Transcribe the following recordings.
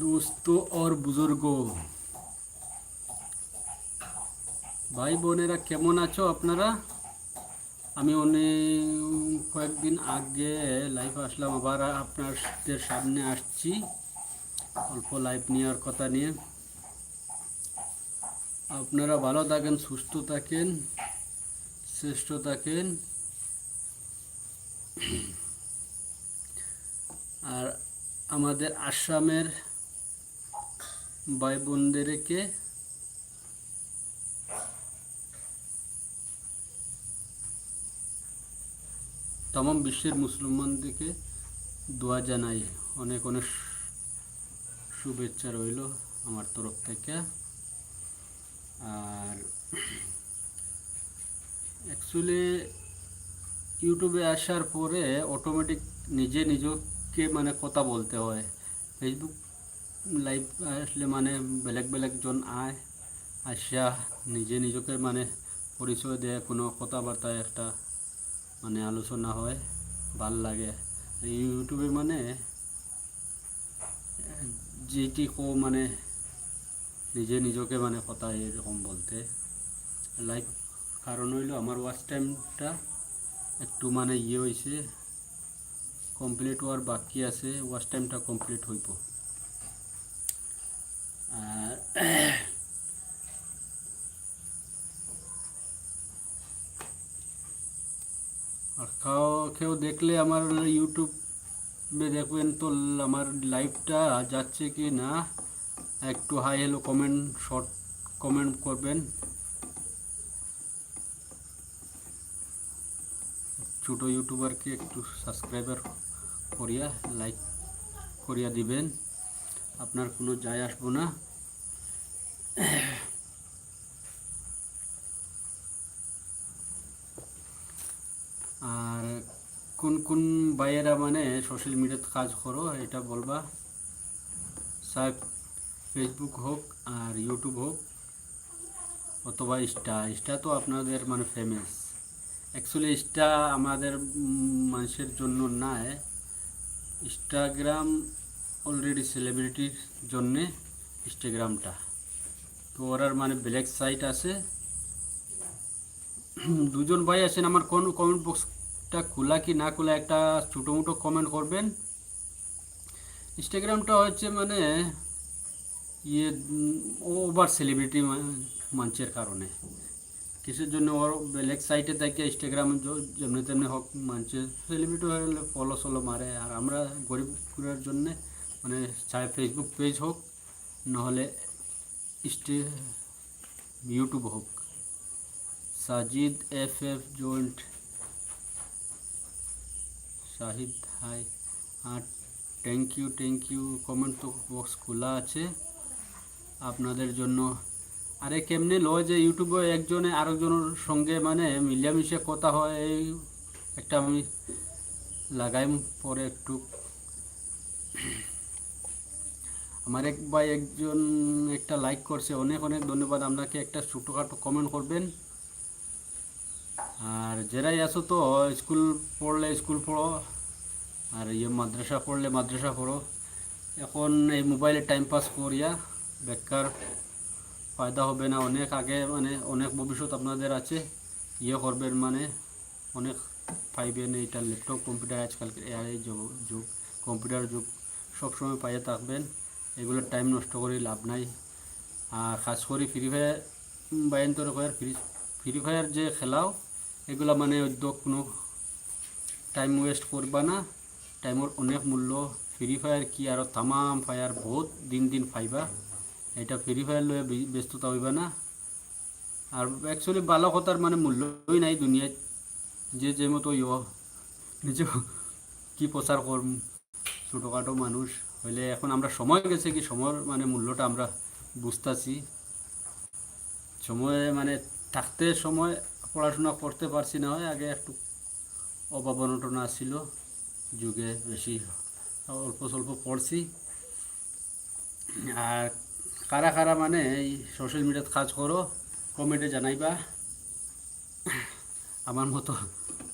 दोस्तों और बुजुर्गों ভাই বোনেরা কেমন আছো আপনারা আমি অনেক কয়েকদিন আগে লাইভ আসলাম আবার আপনাদের সামনে আসছি অল্প লাইভ নেওয়ার কথা নিয়ে আপনারা ভালো থাকেন সুস্থ থাকেন শ্রেষ্ঠ থাকেন আর আমাদের আসামের ভাই বোনদেরকে তমাম বিশ্বের মুসলমানদেরকে দোয়া জানাই। অনেক অনেক শুভেচ্ছা রইল আমার তরফ থেকে। আর অ্যাকচুয়ালি ইউটিউবে আসার পরে অটোমেটিক নিজে নিজকে মানে কথা বলতে হয়। ফেসবুক লাইভ আসলে মানে বেলেগ বেলেগ জন আয় আসা নিজে নিজকে মানে পরিচয় দেয় কোনো কথাবার্তায় একটা মানে আলোচনা হয়, ভালো লাগে। ইউটিউবে মানে যেটি কো মানে নিজে নিজকে মানে কথা এরকম বলতে। লাইভ কারণ হইল আমার ওয়াচ টাইমটা একটু মানে ইয়ে হয়েছে কমপ্লিট হওয়ার বাকি আছে ওয়াচ টাইমটা কমপ্লিট হইব আর খাও কেউ দেখলে আমার ইউটিউবে দেখবেন তো আমার লাইভটা যাচ্ছে কি না? একটু hi hello comment short comment করবেন। ছোটো ইউটিউবারকে একটু সাবস্ক্রাইবার করিয়া লাইক করিয়া দিবেন। আপনার কোনো যায় আসব না। আর কোন কোন ভাইয়েরা মানে সোশ্যাল মিডিয়াতে কাজ করো, এটা বলবা। সাহেব ফেসবুক হোক আর ইউটিউব হোক, অথবা ইনস্টা ইনস্টা তো আপনাদের মানে ফেমাস অ্যাকচুয়ালি ইনস্টা আমাদের মানুষের জন্য নয় ইনস্টাগ্রাম অলরেডি সেলিব্রিটির জন্যে ইনস্টাগ্রামটা তো মানে ব্ল্যাক সাইট আছে। দুজন ভাই আছেন, আমার কোন কমেন্ট বক্সটা খোলা কি না খোলা একটা ছোটো মোটো কমেন্ট করবেন। ইনস্টাগ্রামটা হচ্ছে মানে ইয়ে ওভার সেলিব্রিটি মঞ্চের কারণে। কিসের জন্য ওর ব্ল্যাক সাইটে থেকে ইনস্টাগ্রাম যেমনি তেমনি হোক মানছে সেলিব্রিটি হলে ফলো সলো মারে। আর আমরা গরিব জন্যে মানে চাই ফেসবুক পেজ হোক, নাহলে ইস্টে ইউটিউব হোক। Sajid F F joint Shahid hi R thank you thank you comment তো বক্স খোলা আছে। আপনাদের জন্য। আরে কেমনে লয় যে ইউটিউবে একজনে আরেকজনের সঙ্গে মানে মিলিয়ামিশে কথা হয়, এই একটা আমি লাগাইম পরে একটু। আমার এক ভাই একজন একটা লাইক করছে। অনেক অনেক ধন্যবাদ। আপনাকে একটা ছোটোখাটো কমেন্ট করবেন। আর যারাই আসো তো স্কুল পড়লে স্কুল পড়ো, আর ইয়ে মাদ্রাসা পড়লে মাদ্রাসা পড়ো। এখন এই মোবাইলে টাইম পাস করিয়া বেকার, ফায়দা হবে না। অনেক আগে মানে অনেক ভবিষ্যৎ আপনাদের আছে। ইয়ে করবেন মানে অনেক পাইবেন এইটা ল্যাপটপ কম্পিউটার আজকালকে এই যুগ- যুগ কম্পিউটার যুগ, সবসময় পাইয়ে থাকবেন। এগুলো টাইম নষ্ট করে লাভ নাই। আর খাস করে ফ্রি ফায়ার বাইন তোর ফায়ার ফ্রি ফ্রি ফায়ার যে খেলাও, এগুলা মানে উদ্যোগ কোনো টাইম ওয়েস্ট করবা না। টাইমের অনেক মূল্য। ফ্রি ফায়ার কি আর তামাম ফায়ার বহুত দিন দিন পাইবা। এটা ফ্রি ফায়ার লয়ে ব্যস্ততা হইবা না। আর অ্যাকচুয়ালি ভালো মানে মূল্যই নাই দুনিয়ায়। যে যে মতো ইয় নিজে কি প্রচার করম? ছোটোখাটো মানুষ। হইলে এখন আমরা সময় গেছে কি, সময়ের মানে মূল্যটা আমরা বুঝতেছি। সময়ে মানে থাকতে সময় পড়াশোনা করতে পারছি না হয় আগে একটু অভাব অনটনা ছিল যুগে বেশি অল্প স্বল্প পড়ছি। আর কারা কারা মানে এই সোশ্যাল মিডিয়াত কাজ করো কমেন্টে জানাইবা। আমার মতো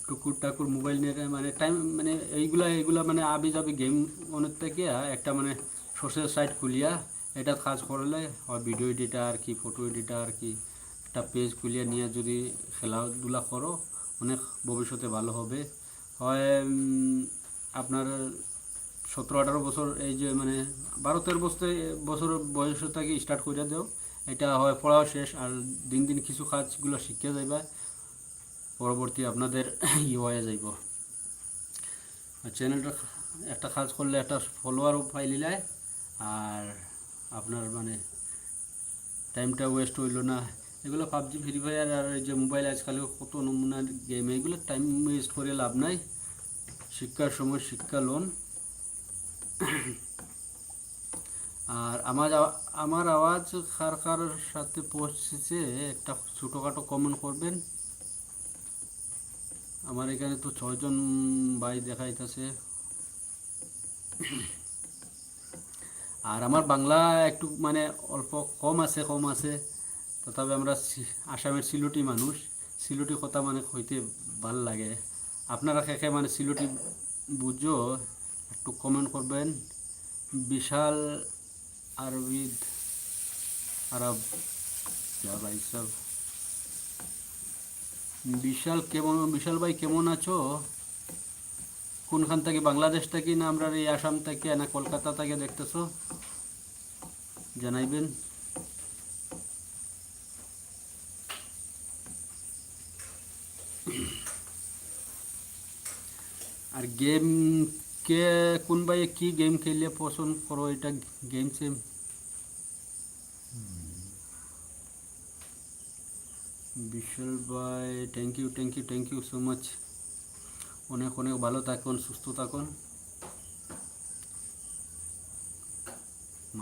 টুকুর টাকুর মোবাইল নিয়ে মানে টাইম মানে এইগুলা এইগুলা মানে আবি যাবি গেম মনের থেকে একটা মানে সোশ্যাল সাইট খুলিয়া এটা কাজ করলে, হয় ভিডিও এডিটার কি ফটো এডিটার কি একটা পেজ খুলিয়া নিয়ে যদি খেলাধুলা করো, অনেক ভবিষ্যতে ভালো হবে। হয় আপনার সতেরো আঠারো বছর এই যে মানে বারো তেরো বছর বছর বয়স থেকে স্টার্ট করে দেও। এটা হয়, পড়াও শেষ, আর দিন দিন কিছু কাজগুলো শিখে যাইবা। পরবর্তী আপনাদের ইয়ে যাইব। আর চ্যানেলটা একটা কাজ করলে একটা ফলোয়ারও পাইলিলে আর আপনার মানে টাইমটা ওয়েস্ট হইল না। এগুলো পাবজি ফ্রি ফায়ার আর এই যে মোবাইল আজকাল কত নমুনার গেম এগুলো টাইম ওয়েস্ট করে লাভ নাই। শিক্ষার সময় শিক্ষা লোন আর আমার আমার আওয়াজ কার কার সাথে পৌঁছেছে, একটা ছোটোখাটো কমেন্ট করবেন। আমার এখানে তো ছয়জন ভাই দেখাইতেছে। আর আমার বাংলা একটু মানে অল্প কম আছে কম আছে। তথাপি আমরা আসামের সিলটি মানুষ। সিলটি কথা মানে হইতে ভালো লাগে। আপনারা খেখে মানে সিলটি বুঝো, একটু কমেন্ট করবেন। বিশাল আরবিদ আরব, যা ভাই সব। বিশাল কেমন, বিশাল ভাই কেমন আছো? কোনখান থেকে? বাংলাদেশ থেকে না আমরা এই আসাম থেকে না কলকাতা থেকে দেখতেছো? জানাইবেন। আর গেম কে, কোন ভাই কি গেম খেললে পছন্দ করো? এটা গেম সেম বিশাল ভাই thank you thank you thank you so much অনেক অনেক ভালো থাকুন, সুস্থ থাকুন।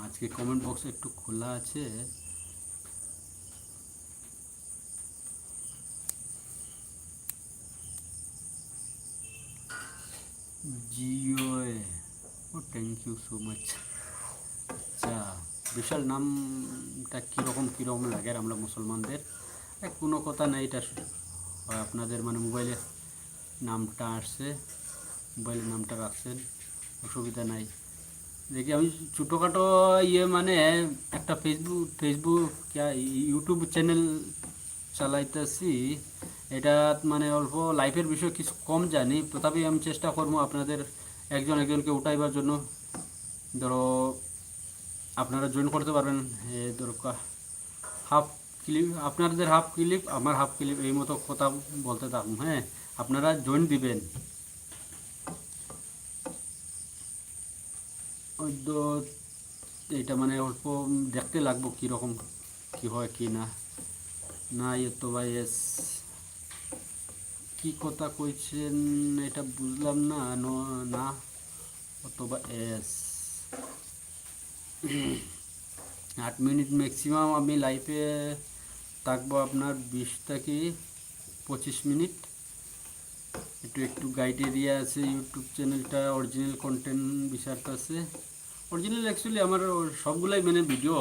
আজকে কমেন্ট বক্স একটু খোলা আছে। জিও ও থ্যাংক ইউ সো মাচ আচ্ছা বিশাল নামটা কীরকম কীরকম লাগে আমরা মুসলমানদের? কোনো কথা নেই, এটা আপনাদের মানে মোবাইলে নামটা আসছে মোবাইলের নামটা রাখছেন, অসুবিধা নাই। দেখি, আমি ছোটোখাটো ইয়ে মানে একটা ফেসবুক ফেসবুক ইউটিউব চ্যানেল চালাইতেছি। এটা মানে অল্প লাইফের বিষয়ে, কিছু কম জানি। তথাপি আমি চেষ্টা করব আপনাদের একজন একজনকে উঠাইবার জন্য। ধরো, আপনারা জয়েন করতে পারবেন ধরো হাফ ক্লিপ আপনাদের হাফ ক্লিপ আমার হাফ ক্লিপ এই মতো কথা বলতে থাকুন হ্যাঁ? আপনারা জয়েন দিবেন। এইটা মানে অল্প দেখতে লাগবো কীরকম, কী হয়, কি না। না ইয়ে তো ভাই, এস। কি কথা কইছেন এটা বুঝলাম না, ন- না, অথবা এস। আট মিনিট ম্যাক্সিমাম আমি লাইফে থাকব আপনার বিশ থেকে পঁচিশ মিনিট। একটু একটু গাইড এরিয়া আছে ইউটিউব চ্যানেলটা অরিজিনাল কন্টেন্ট বিষয়টা আছে। অরিজিনাল অ্যাকচুয়ালি আমার সবগুলাই মানে ভিডিও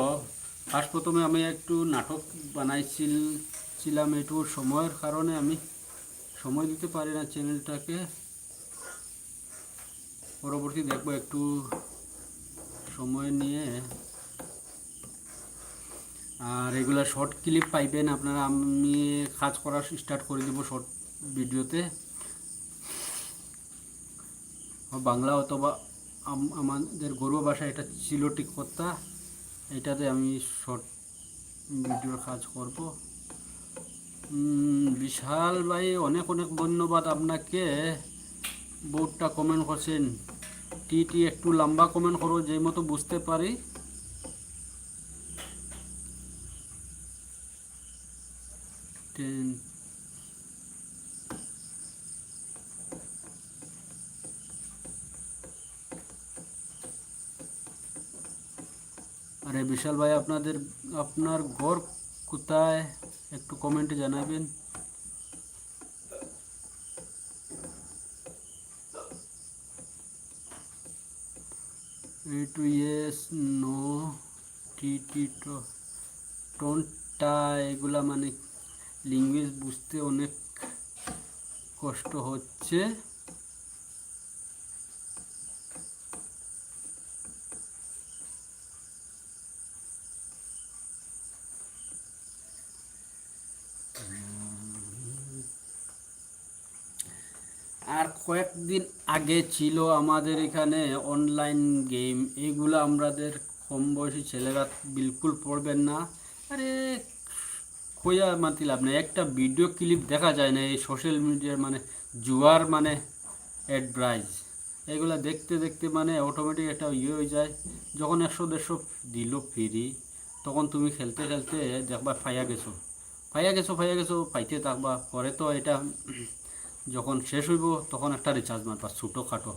ফার্স্ট প্রথমে আমি একটু নাটক বানাইছিল ছিলাম একটু সময়ের কারণে আমি সময় দিতে পারি না চ্যানেলটাকে পরবর্তী দেখব একটু সময় নিয়ে। আর এগুলা শর্ট ক্লিপ পাইবেন আপনারা। আমি কাজ করা স্টার্ট করে দেবো শর্ট ভিডিওতে বাংলা অথবা আম- আমাদের গর্ব ভাষা এটা চিলটি কথা। এটাতে আমি শর্ট ভিডিওর কাজ করব। বিশাল ভাই, অনেক অনেক ধন্যবাদ আপনাকে। বহুতটা কমেন্ট করছেন। টি টি একটু লম্বা কমেন্ট করো যে মতো বুঝতে পারি। টেন আরে বিশাল ভাই, আপনাদের, আপনার ঘর কোথায়? একটু কমেন্টে জানাবেন। Two yes no T T টোনটা এগুলা মানে লিঙ্গুয়েজ বুঝতে অনেক কষ্ট হচ্ছে। আর কয়েকদিন আগে ছিল আমাদের এখানে অনলাইন গেম এগুলো আমাদের কম বয়সী ছেলেরা বিলকুল পড়বেন না। আরে খোঁজা মাতি লাভ নেই। একটা ভিডিও ক্লিপ দেখা যায় না, এই সোশ্যাল মিডিয়ার মানে জুয়ার মানে অ্যাডভাইস এগুলা দেখতে দেখতে মানে অটোমেটিক একটা ইয়ে হয়ে যায়। যখন একশো দেড়শো দিল ফ্রি তখন তুমি খেলতে খেলতে দেখবা ফাইয়া গেছো। ফাইয়া গেছো ফাইয়া গেছো, পাইতে থাকবা। পরে তো এটা যখন শেষ হইব, তখন একটা রিচার্জ মারবা, ছোটো খাটো।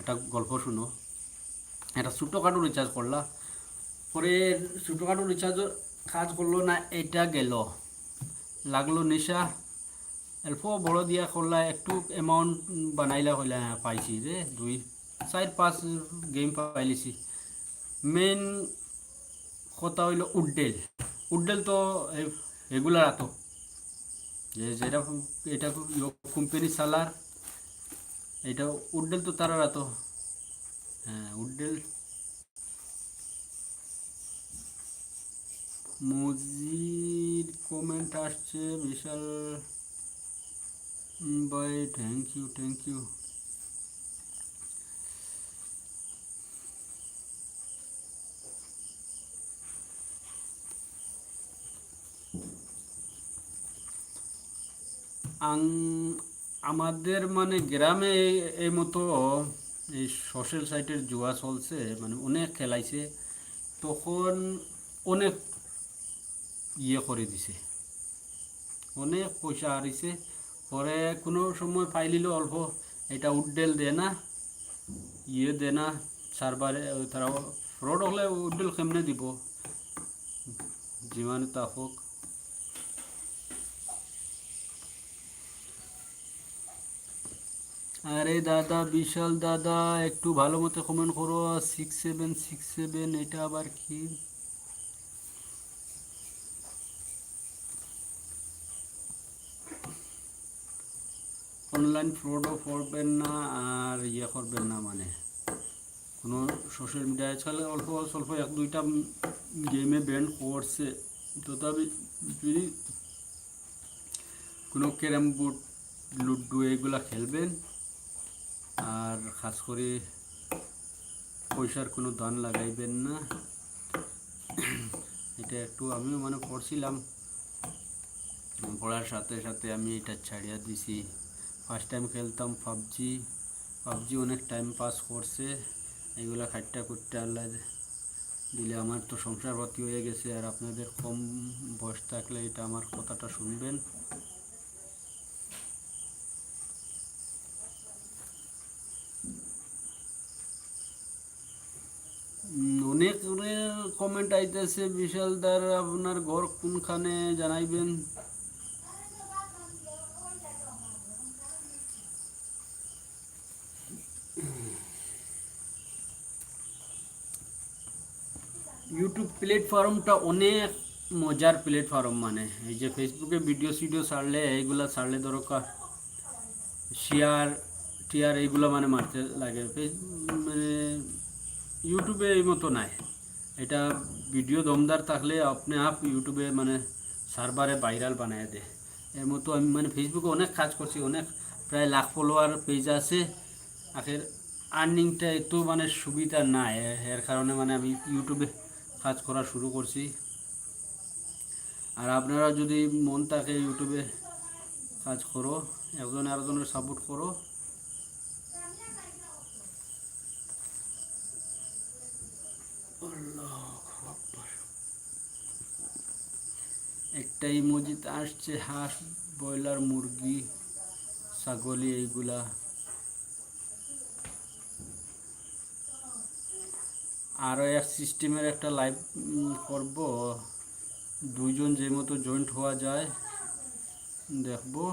একটা গল্প শুনো। একটা ছোটো খাটো রিচার্জ করলা। পরে ছোটো খাটো রিচার্জ কাজ করল না, এটা গেল। লাগল নেশা। অল্প বড় দিয়া করলা একটু অ্যামাউন্ট বানাইলা হইলা পাইছি যে, দুই, চার, পাঁচ গেম পাইলিছি। মেন কথা হইল উড্ডেল। উড্ডেল তো রেগুলার আতো। যে যেটা এটা কোম্পানি সালার এটা উড্ডেল তো তারা আতো। হ্যাঁ উড্ডেল মজির কমেন্ট আসছে, বিশাল বাই থ্যাংক ইউ থ্যাংক ইউ আমাদের মানে গ্রামে এই- মতো এই সোশ্যাল সাইটের জুয়া চলছে মানে অনেক খেলাইছে। তখন অনেক ইয়ে করে দিছে। অনেক পয়সা হারিছে, পরে কোনো সময় পাইলিল অল্প, এটা উড্ডেল দেয় না ইয়ে দেয় না, সার্ভারে তারা ফ্রড হলে উড্ডেল কেমনে দিব? যিমান তা হোক। আরে দাদা, বিশাল দাদা, একটু ভালো মতো কমেন্ট করো সিক্স সেভেন সিক্স সেভেন এটা আবার কি? অনলাইন ফ্রডও করবেন না, আর ইয়ে করবেন না মানে। কোনো সোশ্যাল মিডিয়ায় চলে অল্প স্বল্প এক দুইটা গেমে ব্যান করছে। তথাপি যদি কোনো ক্যারাম বোর্ড, লুডু এগুলা খেলবেন, আর খাস করে পয়সার কোনো দান লাগাইবেন না। এটা একটু আমিও মানে পড়ছিলাম পড়ার সাথে সাথে আমি এটা ছাড়িয়া দিছি। ফার্স্ট টাইম খেলতাম পাবজি। পাবজি অনেক টাইম পাস করছে। এগুলা খাট্টা করতে আল্লাহ দিলে আমার তো সংসার পাতি হয়ে গেছে। আর আপনাদের কম বয়স থাকলে এটা আমার কথাটা শুনবেন। অনেক কমেন্ট আইতেছে, বিশালদার আপনার ঘর কোনখানে জানাইবেন ইউটিউব প্ল্যাটফর্মটা অনেক মজার প্ল্যাটফর্ম মানে। এই যে ফেসবুকে ভিডিও সিডিও ছাড়লে, এইগুলা ছাড়লে দরকার শেয়ার টিয়ার এইগুলো মানে মারতে লাগে। মানে ইউটিউবে এই মতো নাই। এটা ভিডিও দমদার থাকলে আপনি আপ ইউটিউবে মানে সার্ভারে ভাইরাল বানায় দেয় এর মতো আমি মানে ফেসবুকে অনেক কাজ করছি, অনেক প্রায় লাখ ফলোয়ার পেজ আছে। আখের আর্নিংটা এত মানে সুবিধা নাই। এর কারণে মানে আমি ইউটিউবে কাজ করা শুরু করছি। আর আপনারা যদি মন থাকে ইউটিউবে কাজ করো, একজন আরেকজনের সাপোর্ট করো। একটা ইমোজিতে আসছে হাঁস, ব্রয়লার, মুরগি, ছাগলি, এইগুলা। আরও এক সিস্টেমের একটা লাইভ করব দুইজন যে মতো জয়েন্ট হওয়া যায় দেখবো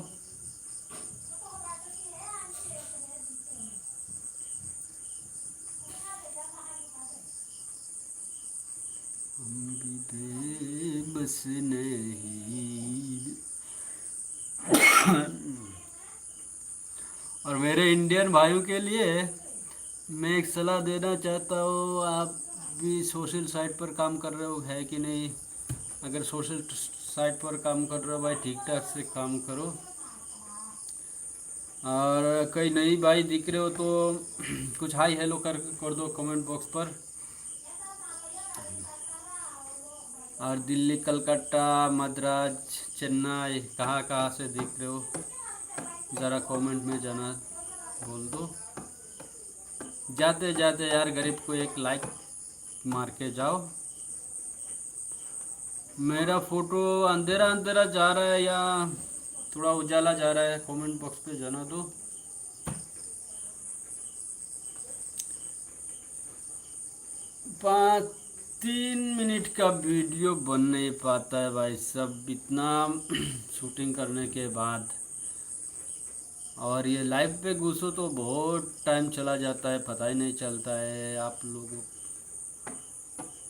हम भी बेबस नहीं और मेरे इंडियन भाइयों के लिए मैं एक सलाह देना चाहता हूँ, आप भी सोशल साइट पर काम कर रहे हो, है कि नहीं? अगर सोशल साइट पर काम कर रहे हो, भाई ठीक ठाक से काम करो। और कई नई भाई दिख रहे हो तो कुछ हाई हेलो कर कर दो कमेंट बॉक्स पर। और दिल्ली, कलकत्ता, मद्रास, चेन्नई कहाँ कहाँ से दिख रहे हो? ज़रा कमेंट में जाना बोल दो। जाते जाते यार गरीब को एक लाइक मार के जाओ। मेरा फ़ोटो अंधेरा अंधेरा जा रहा है या थोड़ा उजाला जा रहा है कमेंट बॉक्स पे जाना दो पाँच तीन मिनट का वीडियो बन नहीं पाता है भाई सब इतना शूटिंग करने के बाद। और ये लाइव पे घुसो तो बहुत टाइम चला जाता है, पता ही नहीं चलता है आप लोगों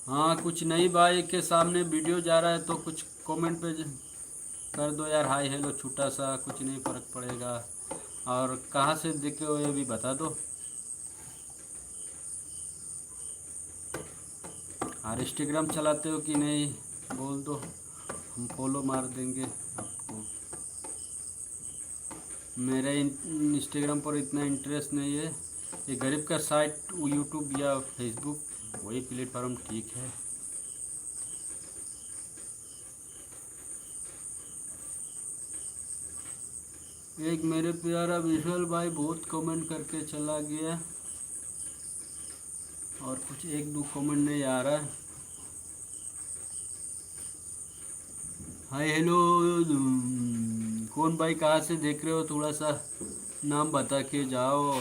हाँ कुछ नई भाई के सामने वीडियो जा रहा है तो कुछ कमेंट पे कर दो यार। हाय हेलो छोटा सा, कुछ नहीं फ़र्क पड़ेगा। और कहाँ से देखे हो ये भी बता दो। और इंस्टाग्राम चलाते हो कि नहीं? बोल दो, हम फॉलो मार देंगे। मेरे इंस्टाग्राम पर इतना इंटरेस्ट नहीं है। ये गरीब का साइट यूट्यूब या फेसबुक वही प्लेटफॉर्म ठीक है। एक मेरे प्यारा विशाल भाई बहुत कमेंट करके चला गया। और कुछ एक दो कमेंट नहीं आ रहा। हाय हेलो कौन भाई, कहाँ से देख रहे हो? थोड़ा सा नाम बता के जाओ।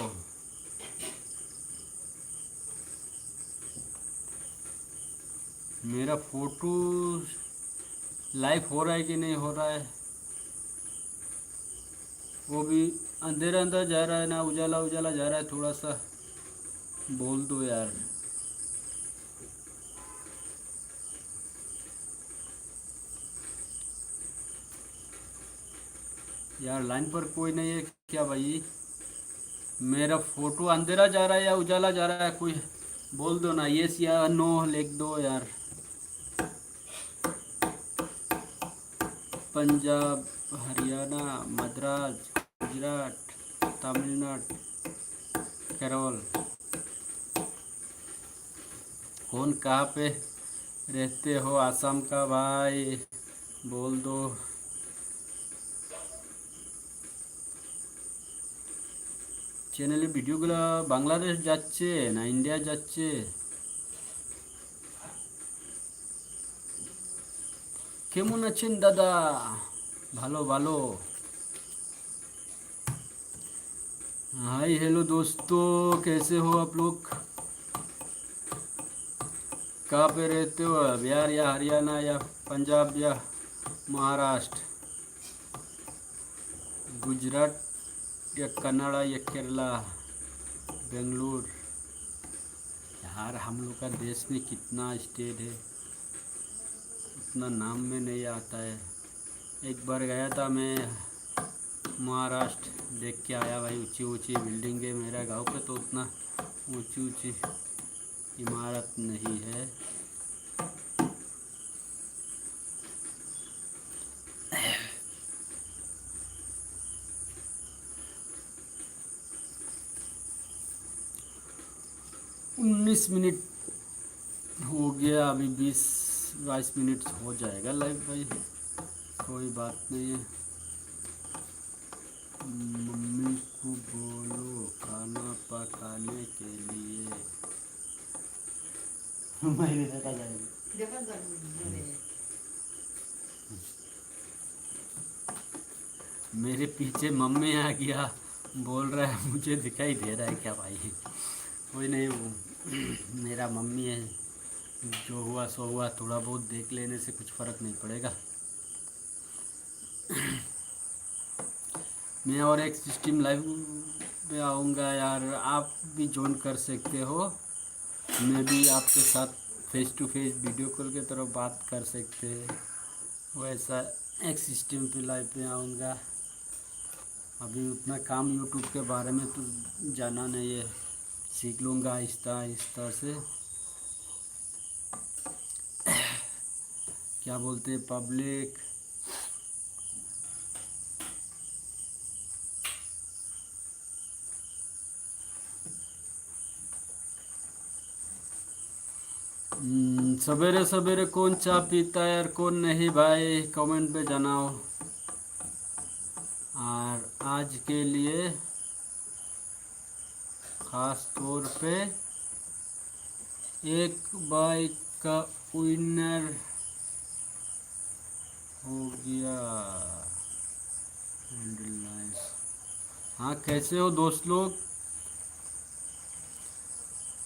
मेरा फ़ोटो लाइव हो रहा है कि नहीं हो रहा है? वो भी अंधेरा अंदर जा रहा है ना उजाला उजाला जा रहा है, थोड़ा सा बोल दो यार। यार, लाइन पर कोई नहीं है क्या भाई? मेरा फ़ोटो अंधेरा जा रहा है या उजाला जा रहा है? कोई बोल दो ना यस या नो लिख दो यार। पंजाब, हरियाणा, मद्रास, गुजरात, तमिलनाडु, केरल। कौन कहाँ पे रहते हो आसाम का भाई? बोल दो। চ্যানেলে ভিডিওগুলো বাংলাদেশ যাচ্ছে না ইন্ডিয়া যাচ্ছে কেমন আছেন দাদা ভালো ভালো हाय हेलो दोस्तों कैसे हो आप लोग कहाँ पे रहते हो बिहार या हरियाणा या पंजाब या महाराष्ट्र गुजरात या कन्नड़ा, या केरला, बेंगलुरु। यार, हम लोग का देश में कितना स्टेट है। उतना नाम में नहीं आता है। एक बार गया था मैं महाराष्ट्र, देख के आया भाई ऊँची ऊँची बिल्डिंग है मेरा गाँव पे तो उतना ऊँची ऊँची इमारत नहीं है। उन्नीस मिनट हो गया अभी बीस बाईस मिनट हो जाएगा लाइव भाई। कोई बात नहीं। है मम्मी को बोलो खाना पकाने के लिए। मेरे मेरे पीछे मम्मी आ गया बोल रहा है मुझे दिखाई दे रहा है क्या भाई? कोई नहीं वो मेरा मम्मी है, जो हुआ सो हुआ, थोड़ा बहुत देख लेने से कुछ फ़र्क नहीं पड़ेगा। मैं और एक सिस्टम लाइव में आऊँगा यार, आप भी ज्वाइन कर सकते हो। मैं भी आपके साथ face to face video call के तरफ़ बात कर सकते हैं। वैसा एक सिस्टम पे लाइव पे आऊँगा। अभी उतना काम यूट्यूब के बारे में तो जाना नहीं है। सीख लूँगा इस आहिस्ता से। क्या बोलते हैं पब्लिक हम्म, सवेरे सवेरे कौन चाय पीता है और कौन नहीं भाई कमेंट पे जनाओ। और आज के लिए खास तौर पे एक बाइक का विनर हो गया। हाँ कैसे हो दोस्त लोग?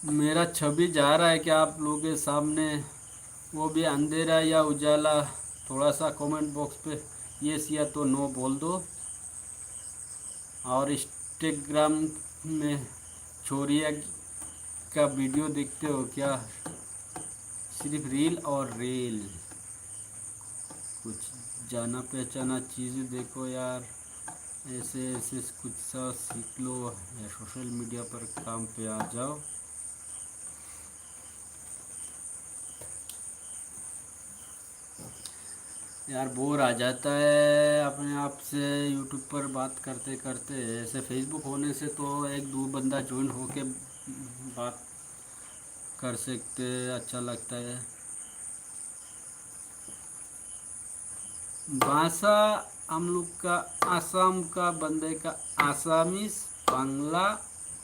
मेरा छवि जा रहा है क्या आप लोगों के सामने? वो भी अंधेरा या उजाला? थोड़ा सा कमेंट बॉक्स पे यस या तो नो बोल दो। और इंस्टाग्राम में छोरिया का वीडियो देखते हो क्या? सिर्फ़ रील और रेल। कुछ जाना पहचाना चीज़ें देखो यार। ऐसे ऐसे कुछ सा सीख लो। या सोशल मीडिया पर काम पे आ जाओ। यार, बोर आ जाता है अपने आप से यूट्यूब पर बात करते करते। ऐसे फेसबुक होने से तो एक दो बंदा ज्वाइन होके बात कर सकते अच्छा लगता है। भाषा हम लोग का, आसाम का बंदे का आसामीस बांग्ला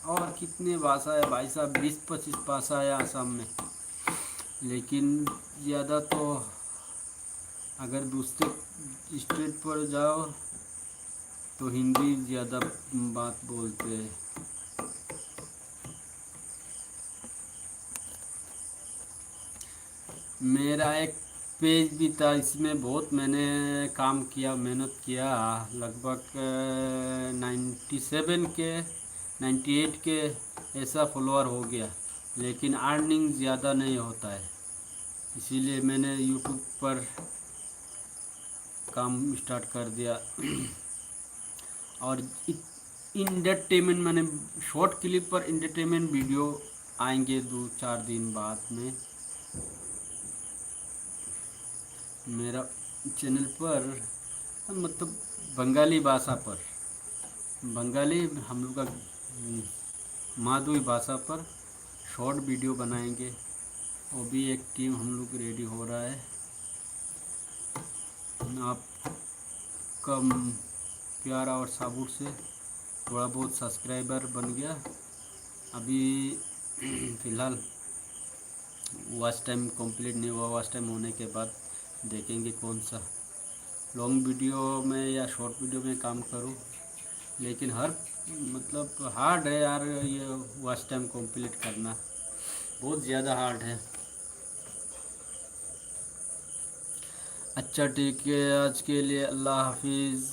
और कितने भाषा है भाई साहब, बीस पच्चीस भाषा है आसाम में। लेकिन ज़्यादा तो अगर दूसरे स्टेट पर जाओ तो हिंदी ज़्यादा बात बोलते हैं। मेरा एक पेज भी था, इसमें बहुत मैंने काम किया, मेहनत किया, लगभग नाइन्टी सेवन के नाइन्टी एट के ऐसा फॉलोअर हो गया, लेकिन अर्निंग ज़्यादा नहीं होता है। इसीलिए मैंने यूट्यूब पर काम स्टार्ट कर दिया। और इंटरटेनमेंट मैंने शॉर्ट क्लिप पर इंटरटेनमेंट वीडियो आएँगे दो, चार दिन बाद में। मेरा चैनल पर मतलब बंगाली भाषा पर, बंगाली हम लोग का, माधुरी भाषा पर शॉर्ट वीडियो बनाएँगे। वो भी एक टीम हम लोग रेडी हो रहा है। आप कम प्यार और साबुत से थोड़ा बहुत सब्सक्राइबर बन गया। अभी फ़िलहाल वॉच टाइम कंप्लीट नहीं हुआ। वॉच टाइम होने के बाद देखेंगे कौन सा लॉन्ग वीडियो में या शॉर्ट वीडियो में काम करूँ। लेकिन हर मतलब हार्ड है यार ये वॉच टाइम कंप्लीट करना। बहुत ज़्यादा हार्ड है। अच्छा ठीक है आज के लिए अल्लाह हाफिज़।